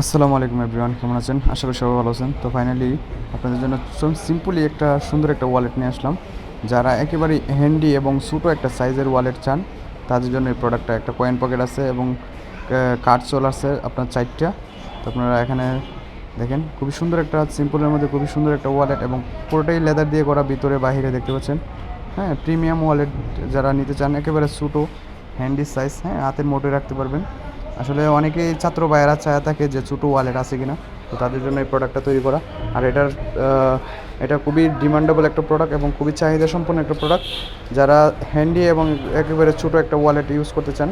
আসসালামু আলাইকুম এভরিওয়ান কেমন আছেন? আশা করি সবাই ভালো আছেন। তো ফাইনালি আপনাদের জন্য সিম্পলি একটা সুন্দর একটা ওয়ালেট নিয়ে আসলাম। যারা একেবারে হ্যান্ডি এবং ছোটো একটা সাইজের ওয়ালেট চান, তাদের জন্য এই প্রোডাক্টটা একটা কয়েন পকেট আছে এবং কার্ড চল আছে আপনার চারটা। তো আপনারা এখানে দেখেন, খুবই সুন্দর একটা সিম্পলের মধ্যে খুবই সুন্দর একটা ওয়ালেট এবং পুরোটাই লেদার দিয়ে করা, ভিতরে বাইরে দেখতে পাচ্ছেন। হ্যাঁ প্রিমিয়াম ওয়ালেট যারা নিতে চান, একেবারে ছোটো হ্যান্ডি সাইজ হ্যাঁ হাতের মোটে রাখতে পারবেন। আসলে অনেকেই ছাত্র ভাইয়েরা চায় থাকে যে ছোটো ওয়ালেট আছে কিনা, তো তাদের জন্য এই প্রোডাক্টটা তৈরি করা। আর এটার এটা খুবই ডিমান্ডেবল একটা প্রোডাক্ট এবং খুবই চাহিদা সম্পন্ন একটা প্রোডাক্ট যারা হ্যান্ডি এবং একেবারে ছোটো একটা ওয়ালেট ইউজ করতে চান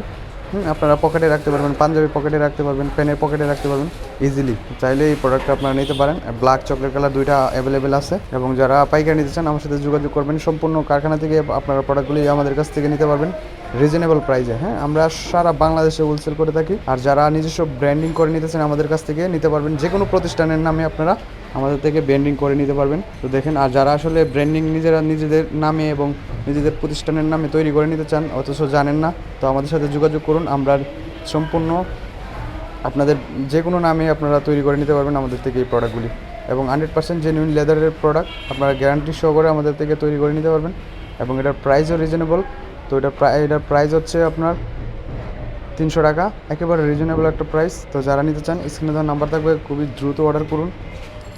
আপনারা পকেটে রাখতে পারবেন, পাঞ্জাবি পকেটে রাখতে পারবেন পেনের পকেটে রাখতে পারবেন ইজিলি চাইলে এই প্রোডাক্টটা আপনারা নিতে পারেন। ব্ল্যাক চকলেট কালার দুইটা অ্যাভেলেবেল আছে। এবং যারা পাইকারি নিতে চান, আমার সাথে যোগাযোগ করবেন। সম্পূর্ণ কারখানা থেকে আপনারা প্রোডাক্টগুলি আমাদের কাছ থেকে নিতে পারবেন। রিজনেবল প্রাইসে হ্যাঁ? আমরা সারা বাংলাদেশে হোলসেল করে থাকি। আর যারা নিজস্ব ব্র্যান্ডিং করে নিতে চান আমাদের কাছ থেকে নিতে পারবেন। যে কোনো প্রতিষ্ঠানের নামে আপনারা আমাদের থেকে ব্র্যান্ডিং করে নিতে পারবেন। তো দেখেন, আর যারা আসলে ব্র্যান্ডিং নিজেরা নিজেদের নামে এবং নিজেদের প্রতিষ্ঠানের নামে তৈরি করে নিতে চান, অথচ জানেন না, তো আমাদের সাথে যোগাযোগ করুন। আমরা সম্পূর্ণ আপনাদের যে কোনো নামে আপনারা তৈরি করে নিতে পারবেন আমাদের থেকে এই প্রোডাক্টগুলি এবং হান্ড্রেড পার্সেন্ট জেনুইন লেদারের প্রোডাক্ট আপনারা গ্যারান্টি সহ করে আমাদের থেকে তৈরি করে নিতে পারবেন। এবং এটার প্রাইসও রিজনেবল তো এটা প্রায় এটার প্রাইস হচ্ছে আপনার তিনশো টাকা, একেবারে রিজনেবল একটা প্রাইস তো যারা নিতে চান স্ক্রিনে দেওয়ার নাম্বার থাকবে, খুবই দ্রুত অর্ডার করুন।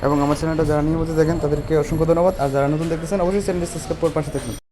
এবং আমার চ্যানেলটা যারা নিয়ে নিয়মিত দেখেন, তাদেরকে অসংখ্য ধন্যবাদ। আর যারা নতুন দেখতেছেন, অবশ্যই চ্যানেলটি সাবস্ক্রাইব করে পাশে থাকুন।